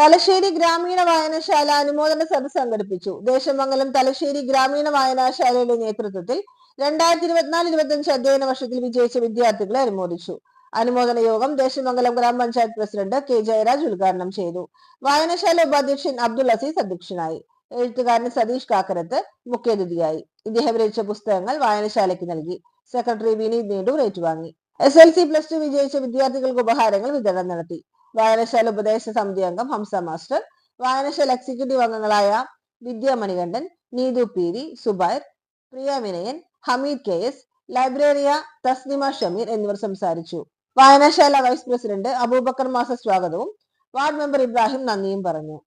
തലശ്ശേരി ഗ്രാമീണ വായനശാല അനുമോദന സഭ സംഘടിപ്പിച്ചു. ദേശമംഗലം തലശ്ശേരി ഗ്രാമീണ വായനശാലയുടെ നേതൃത്വത്തിൽ രണ്ടായിരത്തി ഇരുപത്തിനാല് ഇരുപത്തിയഞ്ച് അധ്യയന വർഷത്തിൽ വിജയിച്ച വിദ്യാർത്ഥികളെ അനുമോദിച്ചു. അനുമോദന യോഗം ദേശമംഗലം ഗ്രാമപഞ്ചായത്ത് പ്രസിഡന്റ് കെ ജയരാജ് ഉദ്ഘാടനം ചെയ്തു. വായനശാല ഉപാധ്യക്ഷൻ അബ്ദുൾ അസീസ് അധ്യക്ഷനായി. എഴുത്തുകാരൻ സതീഷ് കാക്കരത്ത് മുഖ്യാതിഥിയായി. ഇദ്ദേഹം രചിച്ച പുസ്തകങ്ങൾ വായനശാലയ്ക്ക് നൽകി. സെക്രട്ടറി വിനീത് നീണ്ടു ഏറ്റുവാങ്ങി. S L C plus two വിജയിച്ച വിദ്യാർത്ഥികൾക്ക് ഉപഹാരങ്ങൾ വിതരണം നടത്തി. വായനശാല ഉപദേശ സമിതി അംഗം ഹംസ മാസ്റ്റർ. വായനശാല എക്സിക്യൂട്ടീവ് അംഗങ്ങളായ Vidya Manikandan Neethu P V Subair Priya Vinayan Hameed K S ലൈബ്രറിയ Thasnima Shameer എന്നിവർ സംസാരിച്ചു. വായനശാല വൈസ് പ്രസിഡന്റ് അബൂബക്കർ മാസ സ്വാഗതവും. വാർഡ് മെമ്പർ ഇബ്രാഹിം നന്ദിയും പറഞ്ഞു.